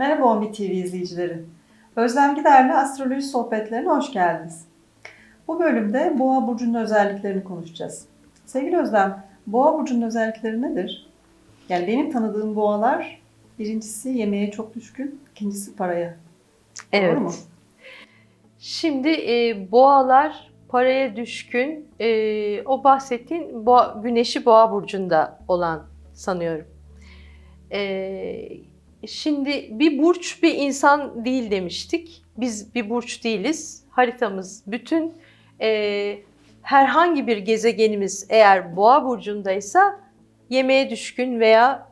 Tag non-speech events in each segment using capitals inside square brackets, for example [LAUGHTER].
Merhaba OMI TV izleyicileri. Özlem Gider'le astroloji sohbetlerine hoş geldiniz. Bu bölümde Boğa burcunun özelliklerini konuşacağız. Sevgili Özlem, Boğa burcunun özellikleri nedir? Yani benim tanıdığım boğalar birincisi yemeğe çok düşkün, ikincisi paraya. Evet. Doğru mu? Şimdi e, boğalar paraya düşkün. E, o bahsettiğin boğa, güneşi boğa burcunda olan sanıyorum. E, şimdi bir burç bir insan değil demiştik. Biz bir burç değiliz. Haritamız bütün e, herhangi bir gezegenimiz eğer boğa burcundaysa yemeğe düşkün veya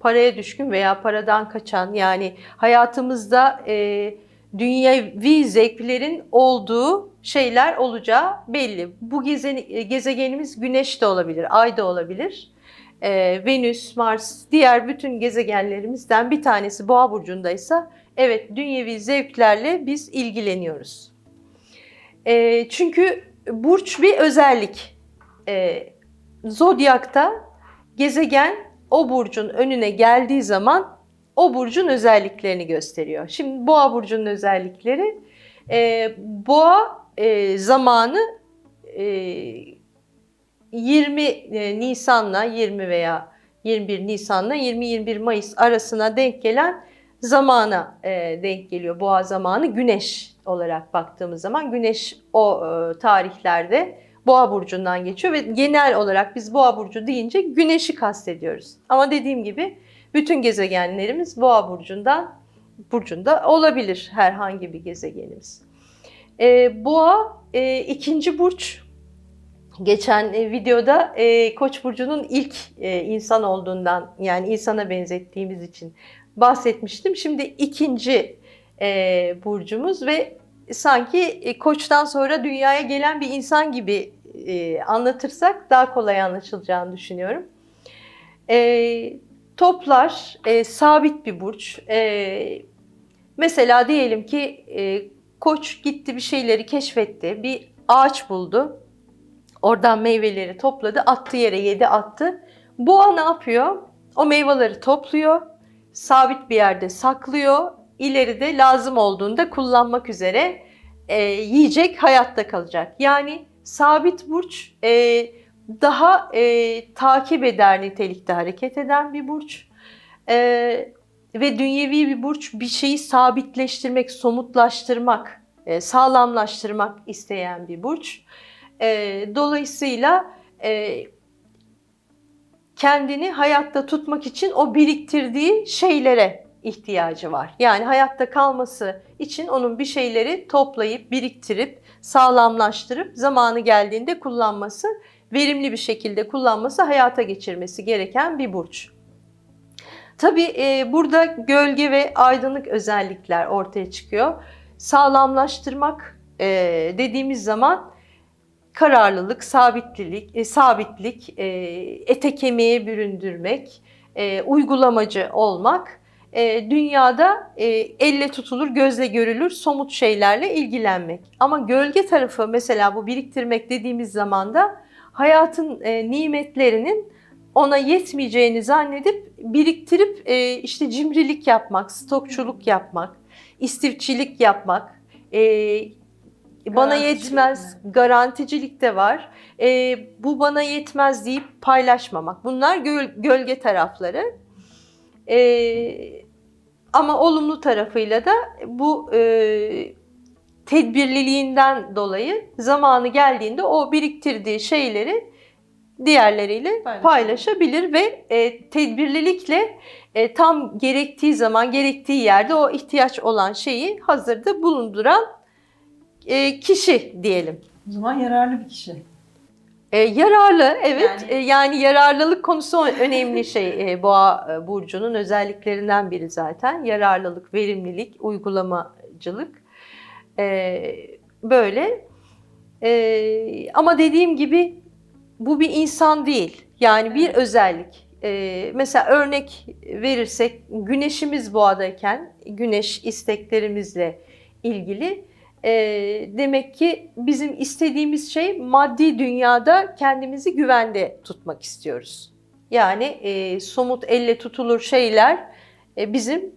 paraya düşkün veya paradan kaçan yani hayatımızda e, dünyevi zevklerin olduğu şeyler olacağı belli. Bu geze- gezegenimiz Güneş de olabilir, Ay da olabilir. Ee, Venüs, Mars, diğer bütün gezegenlerimizden bir tanesi Boğa burcundaysa evet dünyevi zevklerle biz ilgileniyoruz. Ee, çünkü burç bir özellik. Ee, Zodyakta gezegen o burcun önüne geldiği zaman o burcun özelliklerini gösteriyor. Şimdi boğa burcunun özellikleri e, boğa e, zamanı e, 20 e, Nisan'la 20 veya 21 Nisan'la 20-21 Mayıs arasına denk gelen zamana e, denk geliyor. Boğa zamanı güneş olarak baktığımız zaman güneş o e, tarihlerde boğa burcundan geçiyor ve genel olarak biz boğa burcu deyince güneşi kastediyoruz. Ama dediğim gibi bütün gezegenlerimiz boğa burcundan burcunda olabilir herhangi bir gezegenimiz. Boğa ikinci burç. Geçen e, videoda e, Koç burcunun ilk e, insan olduğundan yani insana benzettiğimiz için bahsetmiştim. Şimdi ikinci e, burcumuz ve sanki e, Koç'tan sonra dünyaya gelen bir insan gibi e, anlatırsak daha kolay anlaşılacağını düşünüyorum. E, toplar e, sabit bir burç. E, mesela diyelim ki e, koç gitti bir şeyleri keşfetti, bir ağaç buldu. Oradan meyveleri topladı, attı yere yedi attı. Boğa ne yapıyor? O meyveleri topluyor, sabit bir yerde saklıyor. İleride lazım olduğunda kullanmak üzere e, yiyecek, hayatta kalacak. Yani sabit burç e, daha e, takip eder nitelikte hareket eden bir burç. E, ve dünyevi bir burç bir şeyi sabitleştirmek, somutlaştırmak, e, sağlamlaştırmak isteyen bir burç. E, dolayısıyla e, kendini hayatta tutmak için o biriktirdiği şeylere ihtiyacı var. Yani hayatta kalması için onun bir şeyleri toplayıp, biriktirip, sağlamlaştırıp zamanı geldiğinde kullanması, verimli bir şekilde kullanması, hayata geçirmesi gereken bir burç. Tabii e, burada gölge ve aydınlık özellikler ortaya çıkıyor. Sağlamlaştırmak e, dediğimiz zaman kararlılık, sabitlilik, e, sabitlik, e, ete kemiğe büründürmek, e, uygulamacı olmak, e, dünyada e, elle tutulur, gözle görülür somut şeylerle ilgilenmek. Ama gölge tarafı mesela bu biriktirmek dediğimiz zaman da hayatın e, nimetlerinin ona yetmeyeceğini zannedip biriktirip e, işte cimrilik yapmak, stokçuluk yapmak, istifçilik yapmak, e, bana yetmez, mi? garanticilik de var. E, bu bana yetmez deyip paylaşmamak. Bunlar göl- gölge tarafları. E, ama olumlu tarafıyla da bu e, tedbirliliğinden dolayı zamanı geldiğinde o biriktirdiği şeyleri diğerleriyle Paylaşabilir. paylaşabilir ve e, tedbirlilikle e, tam gerektiği zaman gerektiği yerde o ihtiyaç olan şeyi hazırda bulunduran e, kişi diyelim. O zaman yararlı bir kişi. E, yararlı evet Yani- yani, yani yararlılık konusu önemli şey e, boğa e, burcunun özelliklerinden biri zaten yararlılık, verimlilik, uygulamacılık E, böyle E, ama dediğim gibi bu bir insan değil yani bir Evet. özellik. E, mesela örnek verirsek güneşimiz boğadayken güneş isteklerimizle ilgili e, demek ki bizim istediğimiz şey maddi dünyada kendimizi güvende tutmak istiyoruz. Yani e, somut elle tutulur şeyler e, bizim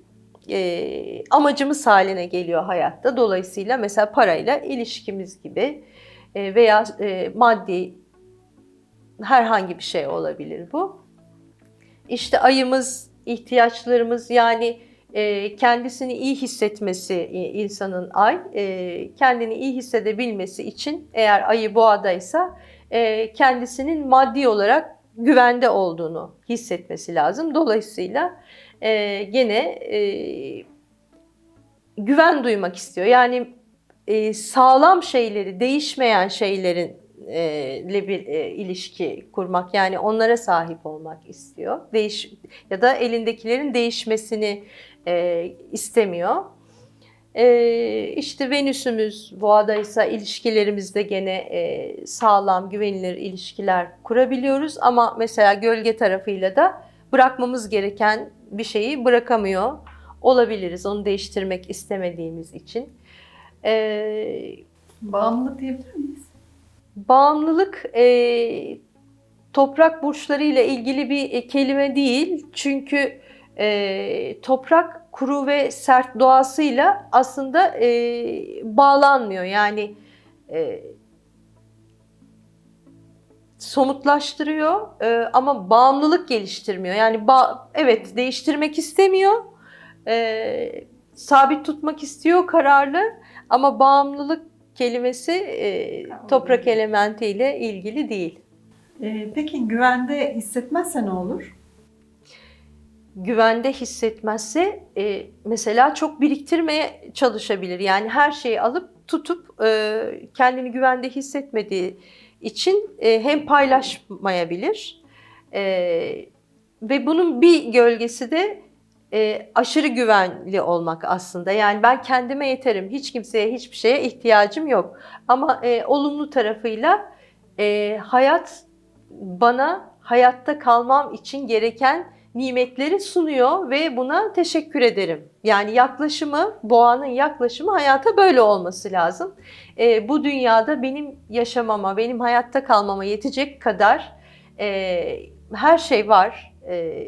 e, amacımız haline geliyor hayatta. Dolayısıyla mesela parayla ilişkimiz gibi e, veya e, maddi herhangi bir şey olabilir bu. İşte ayımız, ihtiyaçlarımız yani kendisini iyi hissetmesi e, insanın ay, e, kendini iyi hissedebilmesi için eğer ayı boğadaysa e, kendisinin maddi olarak güvende olduğunu hissetmesi lazım. Dolayısıyla gene güven duymak istiyor. Yani sağlam şeyleri, değişmeyen şeylerin ile bir e, ilişki kurmak yani onlara sahip olmak istiyor. Değiş ya da elindekilerin değişmesini e, istemiyor. E, işte Venüs'ümüz boğadaysa ilişkilerimizde gene e, sağlam, güvenilir ilişkiler kurabiliyoruz ama mesela gölge tarafıyla da bırakmamız gereken bir şeyi bırakamıyor olabiliriz. Onu değiştirmek istemediğimiz için. E, Bağımlılık diyebilir miyiz? Bağımlılık e, toprak burçları ile ilgili bir e, kelime değil. Çünkü e, toprak kuru ve sert doğasıyla aslında e, bağlanmıyor. Yani e, somutlaştırıyor e, ama bağımlılık geliştirmiyor. Yani ba- evet değiştirmek istemiyor, e, sabit tutmak istiyor kararlı ama bağımlılık kelimesi e, toprak elementiyle ilgili değil. Ee, peki güvende hissetmezse ne olur? Güvende hissetmezse e, mesela çok biriktirmeye çalışabilir. Yani her şeyi alıp tutup e, kendini güvende hissetmediği için e, hem paylaşmayabilir e, ve bunun bir gölgesi de e, aşırı güvenli olmak aslında. Yani ben kendime yeterim, hiç kimseye hiçbir şeye ihtiyacım yok. Ama e, olumlu tarafıyla e, hayat bana hayatta kalmam için gereken nimetleri sunuyor ve buna teşekkür ederim. Yani yaklaşımı, boğanın yaklaşımı hayata böyle olması lazım. E, bu dünyada benim yaşamama, benim hayatta kalmama yetecek kadar e, her şey var, e,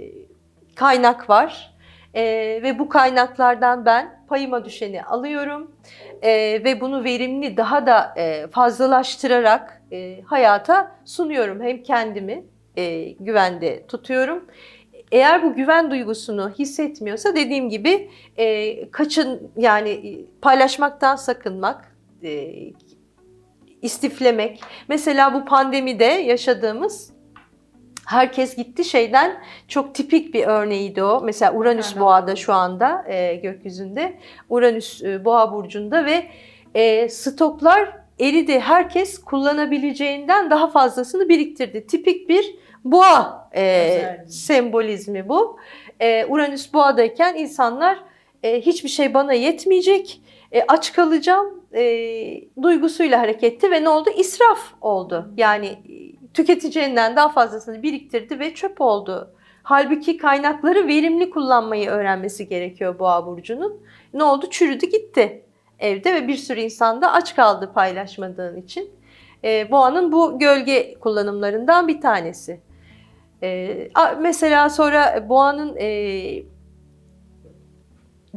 kaynak var e, ve bu kaynaklardan ben payıma düşeni alıyorum e, ve bunu verimli daha da e, fazlalaştırarak e, hayata sunuyorum. Hem kendimi e, güvende tutuyorum. Eğer bu güven duygusunu hissetmiyorsa dediğim gibi e, kaçın yani e, paylaşmaktan sakınmak, e, istiflemek. Mesela bu pandemide yaşadığımız herkes gitti şeyden çok tipik bir örneğiydi o. Mesela Uranüs Aha. boğada şu anda e, gökyüzünde. Uranüs e, boğa burcunda ve e, stoklar eridi. Herkes kullanabileceğinden daha fazlasını biriktirdi. Tipik bir boğa e, sembolizmi bu. E, Uranüs boğadayken insanlar e, hiçbir şey bana yetmeyecek, e, aç kalacağım e, duygusuyla hareketti ve ne oldu? İsraf oldu. Yani e, tüketeceğinden daha fazlasını biriktirdi ve çöp oldu. Halbuki kaynakları verimli kullanmayı öğrenmesi gerekiyor boğa burcunun. Ne oldu? Çürüdü gitti evde ve bir sürü insan da aç kaldı paylaşmadığın için. E, boğanın bu gölge kullanımlarından bir tanesi. E, mesela sonra boğanın e,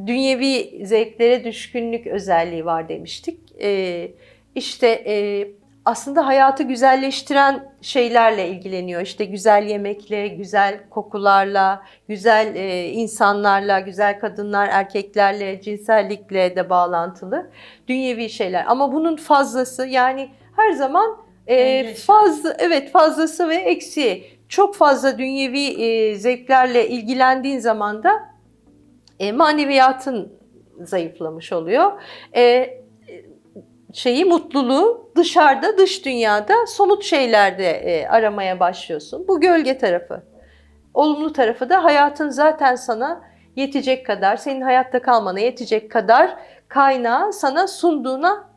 dünyevi zevklere düşkünlük özelliği var demiştik. E, işte e, aslında hayatı güzelleştiren şeylerle ilgileniyor. İşte güzel yemekle, güzel kokularla, güzel e, insanlarla, güzel kadınlar, erkeklerle, cinsellikle de bağlantılı dünyevi şeyler. Ama bunun fazlası yani her zaman e, fazla evet fazlası ve eksiği. Çok fazla dünyevi e, zevklerle ilgilendiğin zaman da e, maneviyatın zayıflamış oluyor. E, şeyi mutluluğu dışarıda, dış dünyada, somut şeylerde e, aramaya başlıyorsun. Bu gölge tarafı. Olumlu tarafı da hayatın zaten sana yetecek kadar, senin hayatta kalmana yetecek kadar kaynağı sana sunduğuna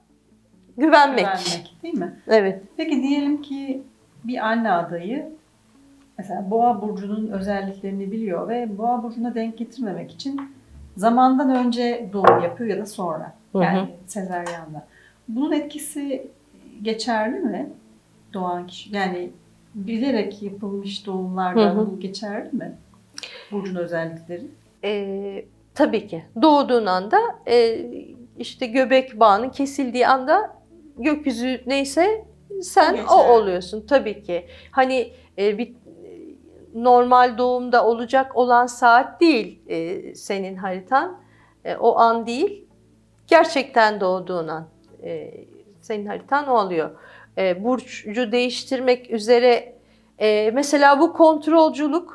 güvenmek. Güvenmek değil mi? Evet. Peki diyelim ki bir anne adayı mesela boğa burcunun özelliklerini biliyor ve boğa burcuna denk getirmemek için zamandan önce doğum yapıyor ya da sonra. Hı hı. Yani sezaryenle. Bunun etkisi geçerli mi? Doğan kişi yani bilerek yapılmış doğumlarda Hı hı. bu geçerli mi? Burcun özellikleri. Ee, Tabii ki. Doğduğun anda e, işte göbek bağının kesildiği anda gökyüzü neyse sen Geçer. o oluyorsun tabii ki. Hani e, bir normal doğumda olacak olan saat değil e, senin haritan. E, o an değil. Gerçekten doğduğun an. E, senin haritan o oluyor. E, burcu değiştirmek üzere e, mesela bu kontrolcülük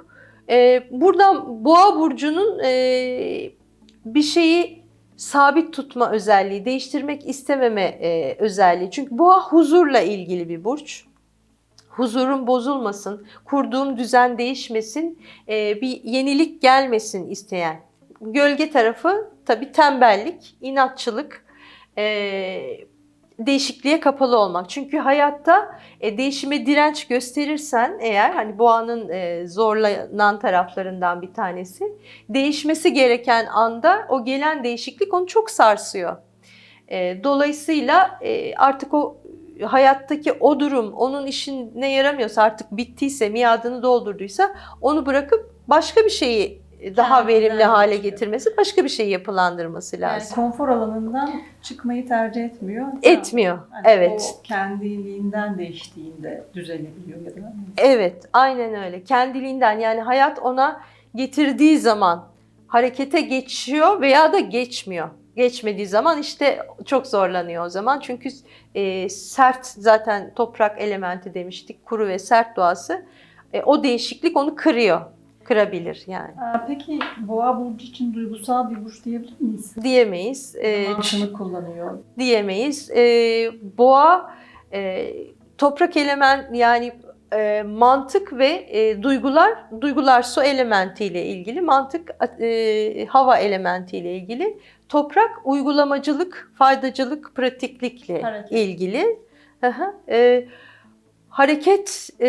e, buradan boğa burcunun e, bir şeyi sabit tutma özelliği, değiştirmek istememe e, özelliği. Çünkü boğa huzurla ilgili bir burç. Huzurum bozulmasın, kurduğum düzen değişmesin, e, bir yenilik gelmesin isteyen. Gölge tarafı tabii tembellik, inatçılık, e, değişikliğe kapalı olmak. Çünkü hayatta e, değişime direnç gösterirsen eğer hani boğanın e, zorlanan taraflarından bir tanesi değişmesi gereken anda o gelen değişiklik onu çok sarsıyor. E, dolayısıyla e, artık o hayattaki o durum onun işine yaramıyorsa artık bittiyse miadını doldurduysa onu bırakıp başka bir şeyi daha Kendinden verimli hale geçiyor. getirmesi başka bir şey yapılandırması Yani lazım. konfor alanından çıkmayı tercih etmiyor. Etmiyor. Hani evet. O kendiliğinden değiştiğinde düzelebiliyor ya da. Evet, aynen öyle. Kendiliğinden yani hayat ona getirdiği zaman harekete geçiyor veya da geçmiyor. Geçmediği zaman işte çok zorlanıyor o zaman. Çünkü e, sert zaten toprak elementi demiştik. Kuru ve sert doğası. E, o değişiklik onu kırıyor. Kırabilir yani. Peki boğa burcu için duygusal bir burç diyebilir miyiz? Diyemeyiz. E, Mantığını kullanıyor. diyemeyiz. E, boğa e, toprak element yani e, mantık ve e, duygular duygular su elementiyle ilgili mantık e, hava elementiyle ilgili toprak uygulamacılık faydacılık pratiklikle Hareket. ilgili hı. E, hareket e,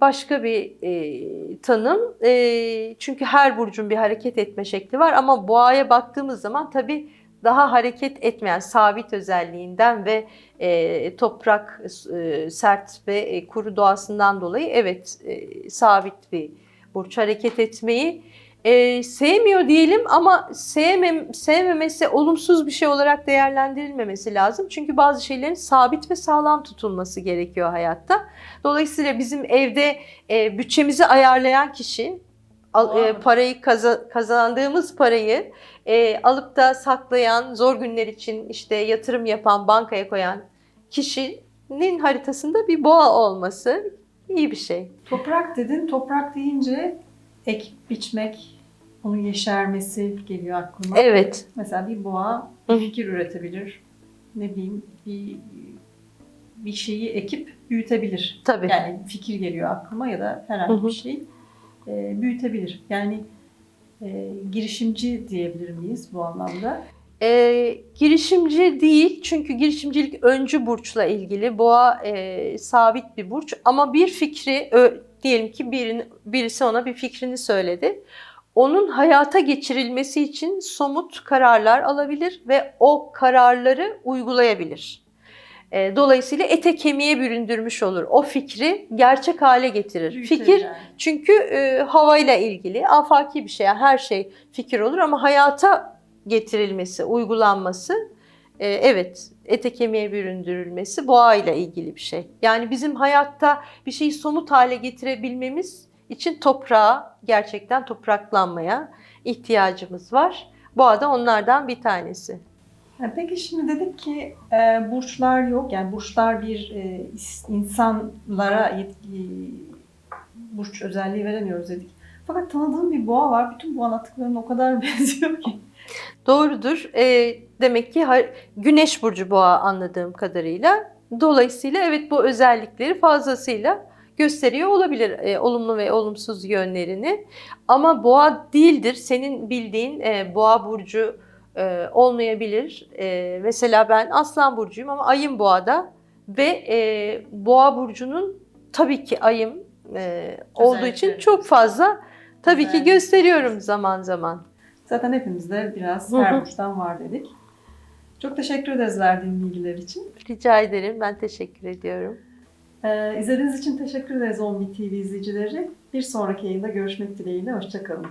başka bir e, tanım E, çünkü her burcun bir hareket etme şekli var ama boğaya baktığımız zaman tabii daha hareket etmeyen sabit özelliğinden ve e, toprak e, sert ve e, kuru doğasından dolayı evet e, sabit bir burç hareket etmeyi e, sevmiyor diyelim ama sevmem, sevmemesi olumsuz bir şey olarak değerlendirilmemesi lazım. Çünkü bazı şeylerin sabit ve sağlam tutulması gerekiyor hayatta. Dolayısıyla bizim evde e, bütçemizi ayarlayan kişi al- e, parayı kaza- kazandığımız parayı e, alıp da saklayan, zor günler için işte yatırım yapan, bankaya koyan kişinin haritasında bir boğa olması iyi bir şey. Toprak dedin. Toprak deyince ek biçmek, onun yeşermesi geliyor aklıma. Evet. Mesela bir boğa bir fikir üretebilir. Ne bileyim bir bir şeyi ekip büyütebilir. Tabii. Yani fikir geliyor aklıma ya da herhangi bir şey e, büyütebilir. Yani e, girişimci diyebilir miyiz bu anlamda? Ee, girişimci değil çünkü girişimcilik öncü burçla ilgili. Boğa e, sabit bir burç ama bir fikri ö- diyelim ki birini, birisi ona bir fikrini söyledi. Onun hayata geçirilmesi için somut kararlar alabilir ve o kararları uygulayabilir. E, dolayısıyla ete kemiğe büründürmüş olur. O fikri gerçek hale getirir. Büyütür Fikir yani. çünkü e, havayla ilgili afaki bir şey. Yani her şey fikir olur ama hayata getirilmesi, uygulanması e, evet ete kemiğe büründürülmesi boğayla ilgili bir şey. Yani bizim hayatta bir şeyi somut hale getirebilmemiz için toprağa gerçekten topraklanmaya ihtiyacımız var. Boğa da onlardan bir tanesi. Ha, Peki şimdi dedik ki e, burçlar yok. Yani burçlar bir e, insanlara yetki, burç özelliği veremiyoruz dedik. Fakat tanıdığım bir boğa var. Bütün bu anlattıklarına o kadar [LAUGHS] benziyor ki. Doğrudur. E, demek ki Güneş burcu boğa anladığım kadarıyla. Dolayısıyla evet bu özellikleri fazlasıyla gösteriyor olabilir e, olumlu ve olumsuz yönlerini. Ama boğa değildir. Senin bildiğin e, boğa burcu e, olmayabilir. E, mesela ben Aslan burcuyum ama ayım boğada ve e, boğa burcunun tabii ki ayım e, olduğu için çok fazla tabii ki gösteriyorum zaman zaman. Zaten hepimizde biraz her burçtan var dedik. Çok teşekkür ederiz verdiğin bilgiler için. Rica ederim. Ben teşekkür ediyorum. Ee, izlediğiniz için teşekkür ederiz 11 TV izleyicileri. Bir sonraki yayında görüşmek dileğiyle. Hoşçakalın.